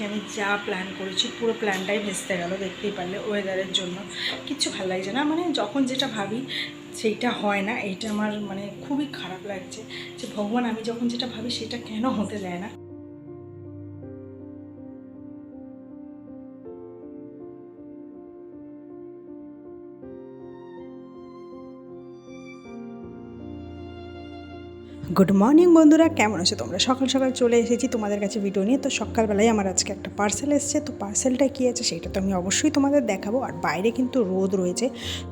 আজকে আমি যা প্ল্যান করেছি, পুরো প্ল্যানটাই ভেস্তে গেল, দেখতেই পারলে ওয়েদারের জন্য। কিচ্ছু ভালো লাগছে না মানে যখন যেটা ভাবি সেইটা হয় না, এইটা আমার মানে খুবই খারাপ লাগছে যে ভগবান, আমি যখন যেটা ভাবি সেটা কেন হতে দেয় না। গুড মর্নিং বন্ধুরা। কেমন আছো তোমরা? সকাল সকাল চলে এসেছি তোমাদের কাছে ভিডিও নিয়ে। তো সকালবেলায় আমার আজকে একটা পার্সেল এসেছে। তো পার্সেলটা কী আছে সেটা তো আমি অবশ্যই তোমাদের দেখাবো। আর বাইরে কিন্তু রোদ রয়েছে।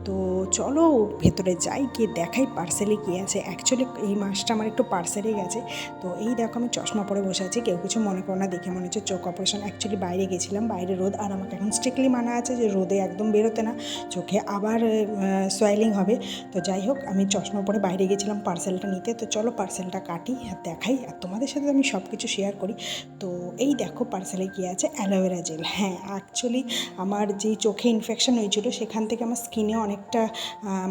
তো চলো ভেতরে যাই, গিয়ে দেখাই পার্সেলে কী আছে। অ্যাকচুয়ালি এই মাসটা আমার একটু পার্সেলে গেছে। তো এই দেখো, আমি চশমা পরে বসে আছি। কেউ কিছু মনে করো না, দেখে মনে হচ্ছে চোখ অপারেশন অ্যাকচুয়ালি বাইরে গেছিলাম, বাইরে রোদ। আর আমাকে এখন স্ট্রিক্টলি মানা আছে যে রোদে একদম বেরোতে না। চোখে আবার সোয়েলিং হবে। তো যাই হোক, আমি চশমা পরে বাইরে গেছিলাম পার্সেলটা নিতে। তো চলো পার্সেলটা কাটি আর দেখাই আর তোমাদের সাথে আমি সব কিছু শেয়ার করি। তো এই দেখো পার্সেলে কী আছে? অ্যালোভেরা জেল হ্যাঁ অ্যাকচুয়ালি আমার যে চোখে ইনফেকশন হয়েছিল সেখান থেকে আমার স্কিনে অনেকটা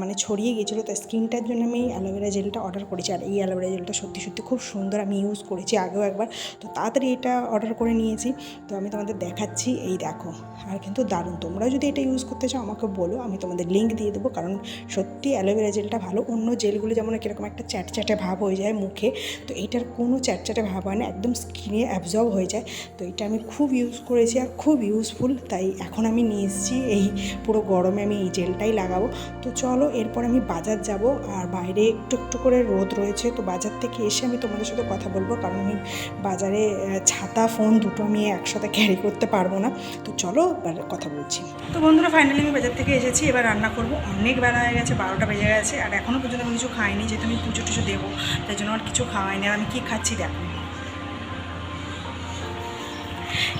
মানে ছড়িয়ে গিয়েছিল। তো স্কিনটার জন্য আমি অ্যালোভেরা জেলটা অর্ডার করেছি। আর এই অ্যালোভেরা জেলটা সত্যি সত্যি খুব সুন্দর আমি ইউজ করেছি আগেও একবার। তো তাড়াতাড়ি এটা অর্ডার করে নিয়েছি। তো আমি তোমাদের দেখাচ্ছি। এই দেখো, আর কিন্তু দারুণ। তোমরা যদি এটা ইউজ করতে চাও আমাকে বলো, আমি তোমাদের লিঙ্ক দিয়ে দেবো। কারণ সত্যি অ্যালোভেরা জেলটা ভালো। অন্য জেলগুলো যেমন কীরকম একটা চ্যাট চ্যাটে ভাব হয়ে যায় মুখে, তো এইটার কোনো চ্যাটচ্যাটে ভাব হয় না, একদম স্কিনে অ্যাবজর্ব হয়ে যায়। তো এটা আমি খুব ইউজ করেছি আর খুব ইউজফুল তাই এখন আমি নিয়ে এসেছি, এই পুরো গরমে আমি এই জেলটাই লাগাবো। তো চলো, এরপর আমি বাজার যাব, আর বাইরে একটু একটু করে রোদ রয়েছে, তো বাজার থেকে এসে আমি তোমাদের সাথে কথা বলব, কারণ আমি বাজারে ছাতা ফোন দুটো আমি একসাথে ক্যারি করতে পারব না। তো চলো, এবার কথা বলছি। তো বন্ধুরা ফাইনালি আমি বাজার থেকে এসেছি, এবার রান্না করব। অনেক বেলা হয়ে গেছে, বারোটা বেজে গেছে, আর এখনও পর্যন্ত আমি কিছু খাইনি, যেহেতু আমি পুজো টুজো দেবো, তাই জন্য আর কিছু খাওয়াইনি আর আমি কী খাচ্ছি দেখো।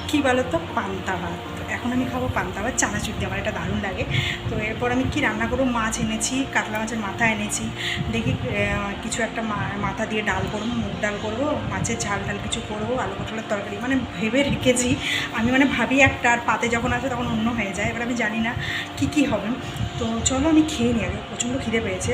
কী বলো তো পান্তা ভাত। এখন আমি খাব পান্তা ভাত, চানাচুর দিয়ে, আমার এটা দারুণ লাগে। তো এরপর আমি কি রান্না করব? মাছ এনেছি, কাতলা মাছের মাথা এনেছি। দেখি কিছু একটা মাথা দিয়ে ডাল করব, মুগ ডাল করব, মাছের ঝাল টাল কিছু করব, আলু পটলের তরকারি। মানে ভেবে রেখেছি। আমি মানে ভাবি একটা, আর পাতে যখন আসে তখন অন্য হয়ে যায়, এবার আমি জানি না কি কি হবে। তো চলো আমি খেয়ে নিই আগে, প্রচণ্ড খিদে পেয়েছে।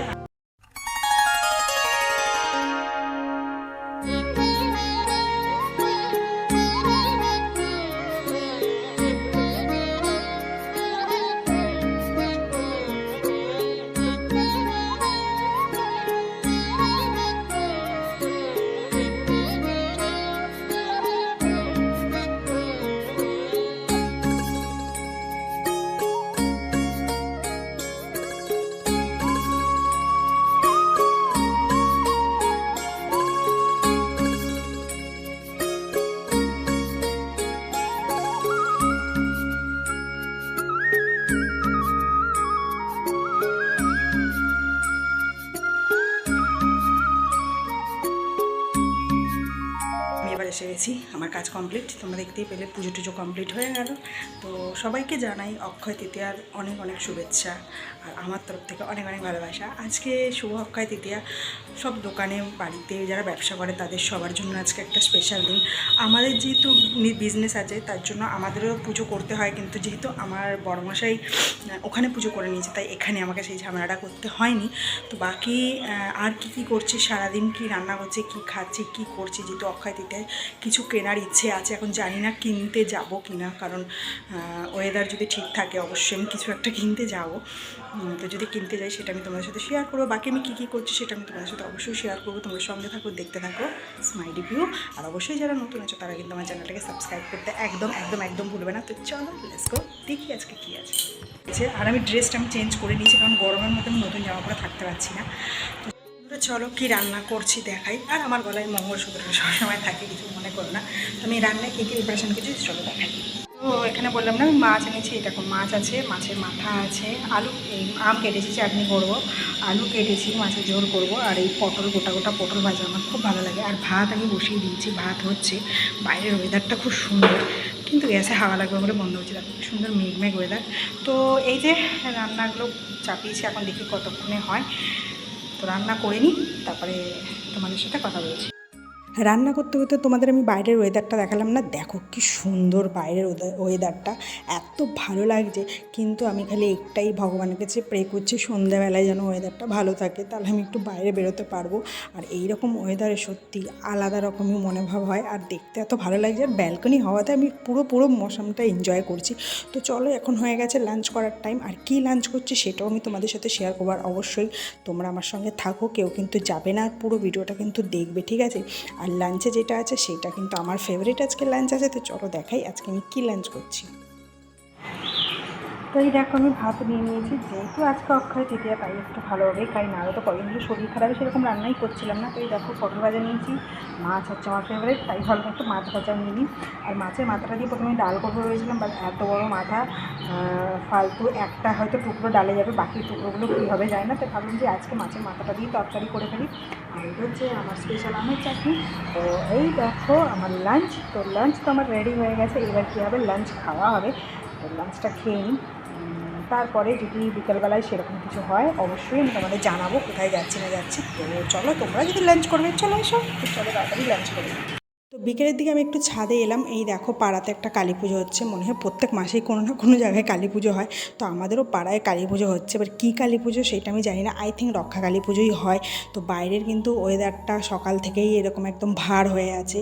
এসে গেছি, আমার কাজ কমপ্লিট তোমরা দেখতেই পেলে, পুজো টুজো কমপ্লিট হয়ে গেল। তো সবাইকে জানাই অক্ষয় তৃতীয়ার অনেক অনেক শুভেচ্ছা, আর আমার তরফ থেকে অনেক অনেক ভালোবাসা। আজকে শুভ অক্ষয় তৃতীয়া, সব দোকানে, বাড়িতে যারা ব্যবসা করে, তাদের সবার জন্য আজকে একটা স্পেশাল দিন। আমাদের যেহেতু বিজনেস আছে, তার জন্য আমাদেরও পুজো করতে হয়, কিন্তু যেহেতু আমার বড়মশাই ওখানে পুজো করে নিয়েছে, তাই এখানে আমাকে সেই ঝামেলাটা করতে হয়নি। তো বাকি আর কি কি করছে, সারাদিন কি রান্না করছে, কি খাচ্ছে, কি করছে, যেহেতু অক্ষয় তৃতীয়ায় কিছু কেনার ইচ্ছে আছে, এখন জানি না কিনতে যাব কি না কারণ ওয়েদার যদি ঠিক থাকে অবশ্যই আমি কিছু একটা কিনতে যাব। তো যদি কিনতে যাই সেটা আমি তোমাদের সাথে শেয়ার করব। বাকি আমি কী কী করছি সেটা আমি তোমাদের সাথে অবশ্যই শেয়ার করব। তোমরা সঙ্গে থাকো, দেখতে থাকো স্মাইলি ভিউ আর অবশ্যই যারা নতুন আছো, তারা কিন্তু আমার চ্যানেলটাকে সাবস্ক্রাইব করতে একদম একদম একদম ভুলবে না। তো চলো লেটস গো দেখি আজকে কী আছে। আর আমি ড্রেসটা আমি চেঞ্জ করে নিয়েছি, কারণ গরমের মধ্যে আমি নতুন জামা পরে থাকতে পারছি না। তো চলো কি রান্না করছি দেখাই। আর আমার গলায় মঙ্গলসূত্রটা সবসময় থাকে, কিছু মনে করো না। আমি রান্নায় কী কী প্রিপারেশন কিছু চলো দেখাই। তো এখানে বললাম না আমি মাছ এনেছি দেখো মাছ আছে, মাছের মাথা আছে, আলু আম কেটেছি, চাটনি করব। আলু কেটেছি মাছের ঝোল করব, আর এই পটল, গোটা গোটা পটল ভাজা আমার খুব ভালো লাগে। আর ভাত আমি বসিয়ে দিয়েছি, ভাত হচ্ছে। বাইরের ওয়েদারটা খুব সুন্দর, কিন্তু গ্যাসে হাওয়া লাগবে বলে বন্ধ হচ্ছে। কি সুন্দর মেঘ মেঘ ওয়েদার তো এই যে রান্নাগুলো চাপিয়েছি, এখন দেখি কতক্ষণে হয়। রান্না করে নিই তারপরে তোমাদের সাথে কথা বলছি। রান্না করতে করতে তোমাদের আমি বাইরের ওয়েদারটা দেখালাম না। দেখো কি সুন্দর বাইরের ওয়েদারটা এত ভালো লাগছে। কিন্তু আমি খালি একটাই ভগবানের কাছে প্রে করছি, সন্ধ্যাবেলায় যেন ওয়েদারটা ভালো থাকে, তাহলে আমি একটু বাইরে বেরোতে পারব। আর এই রকম ওয়েদারে সত্যি আলাদা রকমই মনোভাব হয়। আর দেখতে এত ভালো লাগছে। আর ব্যালকনি হওয়াতে আমি পুরো পুরো মৌসুমটা এনজয় করছি। তো চলো, এখন হয়ে গেছে লাঞ্চ করার টাইম আর কি লাঞ্চ করছি সেটাও আমি তোমাদের সাথে শেয়ার করব। আর অবশ্যই তোমরা আমার সঙ্গে থাকো। কেউ কিন্তু যাবে না। পুরো ভিডিওটা কিন্তু দেখবে, ঠিক আছে? আর লাঞ্চে যেটা আছে সেটা কিন্তু আমার ফেভারিট আজকে লাঞ্চ আছে, তো চলো দেখাই আজকে আমি কী লাঞ্চ করছি। তো এই দেখো, আমি ভাত নিয়ে নিয়েছি। যেহেতু আজকে অক্ষয় তৃতীয়া তাই একটু ভালো হবে। কারণ আরও তো কদিন ধরে শরীর খারাপে সেরকম রান্নাই করছিলাম না। তো এই দেখো, পটল ভাজা নিয়েছি। মাছ হচ্ছে আমার ফেভারিট তাই ভালো একটু মাছ ভাজা নিয়ে নিই। আর মাছের মাথাটা দিয়ে প্রথমে ডাল করব ভেবেছিলাম বাট এত বড় মাথা ফালতু একটা হয়তো টুকরো ডালে যাবে, বাকি টুকরোগুলো কী হবে যায় না। তো ভাবলাম যে আজকে মাছের মাথাটা দিয়ে তরকারি করে ফেলি। আর হচ্ছে আমার স্পেশাল আমের চাটনি। তো এই দেখো, আমার লাঞ্চ তো লাঞ্চ তো আমার রেডি হয়ে গেছে। এবার কী হবে? লাঞ্চ খাওয়া হবে। লাঞ্চটা খেয়ে নিই। তারপরে যদি বিকেলবেলায় সেরকম কিছু হয়, অবশ্যই আমি তোমাদের জানাব কোথায় যাচ্ছি না যাচ্ছি। তো চলো তোমরা যদি লাঞ্চ করবে, চলো এসো। চলো তাড়াতাড়ি লাঞ্চ করবে বিকেলের দিকে আমি একটু ছাদে এলাম, এই দেখো পাড়াতে একটা কালী পুজো হচ্ছে, মনে হয় প্রত্যেক মাসেই কোনো না কোনো জায়গায় কালী পুজো হয়। তো আমাদেরও পাড়ায় কালী পুজো হচ্ছে, এবার কী কালী পুজো সেটা আমি জানি না আই থিঙ্ক রক্ষা কালী পুজোই হয়। তো বাইরের কিন্তু ওয়েদারটা সকাল থেকেই এরকম একদম ভার হয়ে আছে,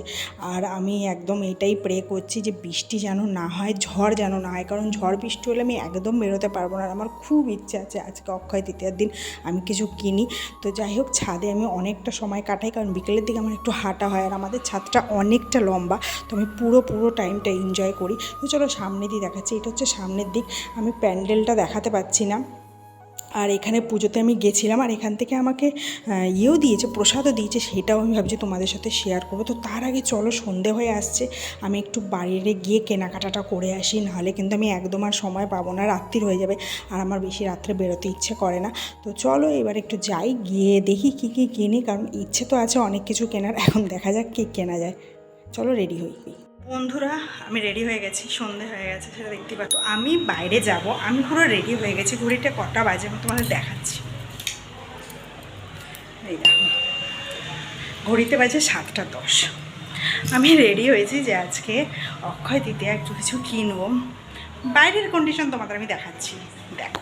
আর আমি একদম এটাই প্রে করছি যে বৃষ্টি যেন না হয়, ঝড় যেন না হয়, কারণ ঝড় বৃষ্টি হলে আমি একদম বেরোতে পারব না, আর আমার খুব ইচ্ছে আছে আজকে অক্ষয় তৃতীয়ার দিন আমি কিছু কিনি। তো যাই হোক, ছাদে আমি অনেকটা সময় কাটাই, কারণ বিকেলের দিকে আমার একটু হাঁটা হয়, আর আমাদের ছাদটা অনেকটা লম্বা, তো আমি পুরো পুরো টাইমটা এনজয় করি। তো চলো সামনে দিয়ে দেখাচ্ছি, এটা হচ্ছে সামনের দিক। আমি প্যান্ডেলটা দেখাতে পাচ্ছি না। আর এখানে পুজোতে আমি গেছিলাম আর এখান থেকে আমাকে ইয়েও দিয়েছে, প্রসাদও দিয়েছে, সেটাও আমি ভাবছি তোমাদের সাথে শেয়ার করব। তো তার আগে চলো সন্ধে হয়ে আসছে, আমি একটু বাইরে গিয়ে কেনাকাটাটা করে আসি, নাহলে কিন্তু আমি একদম আর সময় পাবো না, রাত্রির হয়ে যাবে আর আমার বেশি রাত্রে বেরোতে ইচ্ছে করে না। তো চলো এবার একটু যাই, গিয়ে দেখি কী কী কিনি, কারণ ইচ্ছে তো আছে অনেক কিছু কেনার, এখন দেখা যাক কী কেনা যায়। চলো রেডি হই। বন্ধুরা, আমি রেডি হয়ে গেছি, সন্ধে হয়ে গেছে, সেটা দেখতে পাচ্ছ। আমি বাইরে যাব, আমি পুরো রেডি হয়ে গেছি, ঘড়িটা কটা বাজে আমি তোমাদের দেখাচ্ছি। এই দেখো, ঘড়িতে বাজে সাতটা দশ। আমি রেডি হয়েছি যে আজকে অক্ষয় তৃতীয়া একটু কিছু কিনবো। বাইরের কন্ডিশন তোমাদের আমি দেখাচ্ছি। দেখো।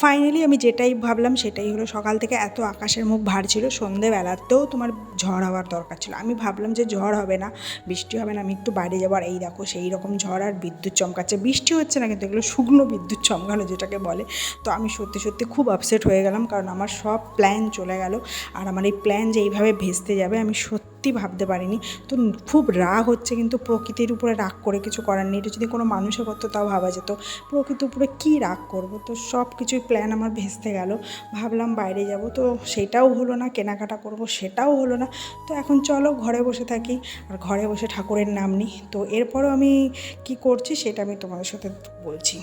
ফাইনালি আমি যেটাই ভাবলাম সেটাই হলো সকাল থেকে এত আকাশের মুখ ভার ছিল সন্ধেবেলাতেও তোমার ঝড় হওয়ার দরকার ছিল। আমি ভাবলাম যে ঝড় হবে না, বৃষ্টি হবে না, আমি একটু বাইরে যাব আর এই দেখো সেই রকম ঝড় আর বিদ্যুৎ চমকাচ্ছে। বৃষ্টি হচ্ছে না কিন্তু এগুলো শুকনো বিদ্যুৎ চমকানো যেটাকে বলে। তো আমি সত্যি সত্যি খুব আপসেট হয়ে গেলাম কারণ আমার সব প্ল্যান চলে গেল। আর আমার এই প্ল্যান যে এইভাবে ভেস্তে যাবে, আমি সত্যি ভাবতে পারিনি। তো খুব রাগ হচ্ছে কিন্তু প্রকৃতির উপরে রাগ করে কিছু করার নেই। এটা যদি কোনো মানুষের করতো তাও ভাবা যেত। প্রকৃতির উপরে কী রাগ করব? তো সব কিছুই প্ল্যান আমার ভেস্তে গেল। ভাবলাম বাইরে যাব। তো সেটাও হলো না, কেনাকাটা করব সেটাও হলো না। তো এখন চলো ঘরে বসে থাকি। আর ঘরে বসে ঠাকুরের নাম নিই। তো এরপরও আমি কি করছি সেটা আমি তোমাদের সাথে বলছি।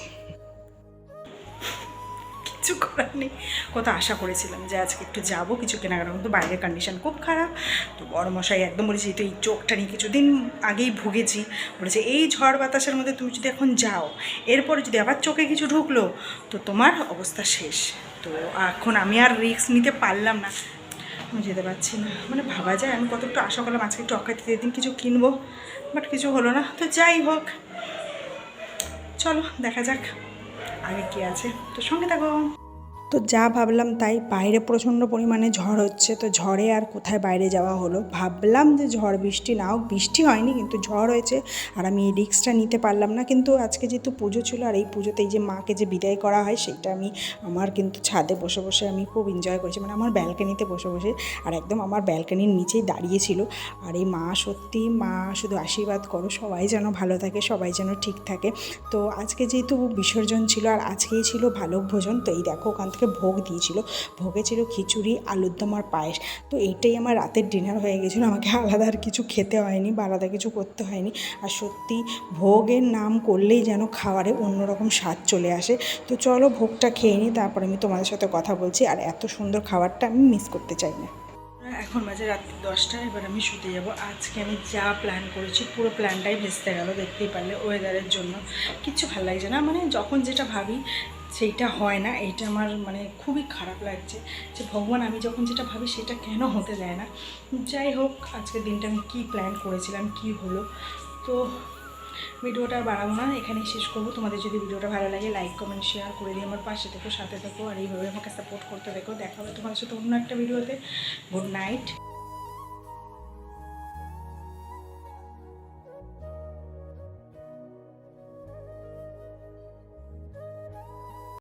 কিছু করার নেই। কত আশা করেছিলাম যে আজকে একটু যাব, কিছু কেনাকাটা কিন্তু বাইরের কন্ডিশন খুব খারাপ। তো মশাই একদম বলেছি তো এই চোখটা নিয়ে কিছুদিন আগেই ভুগেছি। বলেছে, এই ঝড় বাতাসের মধ্যে তুমি যদি এখন যাও, এরপরে যদি আবার চোখে কিছু ঢুকলো, তো তোমার অবস্থা শেষ। তো এখন আমি আর রিস্ক নিতে পারলাম না। আমি যেতে পারছি না। মানে ভাবা যায়, আমি কত একটু আশা করলাম আজকে একটু অক্ষয় তৃতীয় দিন কিছু কিনবো বাট কিছু হলো না। তো যাই হোক, চলো দেখা যাক। আগে কি আছে? তো সঙ্গে থাকো। তো যা ভাবলাম তাই বাইরে প্রচণ্ড পরিমাণে ঝড় হচ্ছে, তো ঝড়ে আর কোথায় বাইরে যাওয়া হলো? ভাবলাম যে ঝড় বৃষ্টি না হোক বৃষ্টি হয়নি কিন্তু ঝড় হয়েছে আর আমি এই রিক্সটা নিতে পারলাম না। কিন্তু আজকে যেহেতু পুজো ছিল আর এই পুজোতে এই যে মাকে যে বিদায় করা হয় সেটা আমি আমার কিন্তু ছাদে বসে বসে আমি খুব এনজয় করেছি মানে আমার ব্যালকানিতে বসে বসে আর একদম আমার ব্যালকানির নিচেই দাঁড়িয়েছিল আর এই মা সত্যি, মা শুধু আশীর্বাদ করো, সবাই যেন ভালো থাকে, সবাই যেন ঠিক থাকে। তো আজকে যেহেতু বিসর্জন ছিল আর আজকেই ছিল ভালো ভোজন, তো এই দেখো ওখান থেকে ভোগ দিয়েছিল। ভোগে ছিল খিচুড়ি, আলুর দম আর পায়েস। তো এইটাই আমার রাতের ডিনার হয়ে গেছিল। আমাকে আলাদা আর কিছু খেতে হয়নি, বা আলাদা কিছু করতে হয়নি। আর সত্যি ভোগের নাম করলেই যেন খাবারে অন্যরকম স্বাদ চলে আসে। তো চলো ভোগটা খেয়ে নিই, তারপর আমি তোমাদের সাথে কথা বলছি। আর এত সুন্দর খাবারটা আমি মিস করতে চাই না। এখন বাজে রাত্রি দশটা, এবার আমি শুতে যাব। আজকে আমি যা প্ল্যান করেছি, পুরো প্ল্যানটাই ভেস্তে গেল, দেখতেই পারলে ওয়েদারের জন্য। কিছু ভালো লাগছে না। মানে যখন যেটা ভাবি সেইটা হয় না, এইটা আমার মানে খুবই খারাপ লাগছে যে ভগবান আমি যখন যেটা ভাবি সেটা কেন হতে দেয় না। যাই হোক, আজকের দিনটা আমি কী প্ল্যান করেছিলাম, কি হলো? তো ভিডিওটা বাড়াবো না, এখানেই শেষ করব। তোমাদের যদি ভিডিওটা ভালো লাগে লাইক কমেন্ট শেয়ার করে দিয়ে আমার পাশে থেকো, সাথে থেকো, আর এইভাবে আমাকে সাপোর্ট করতে দেখো দেখা হবে তোমাদের সাথে অন্য একটা ভিডিওতে। Good night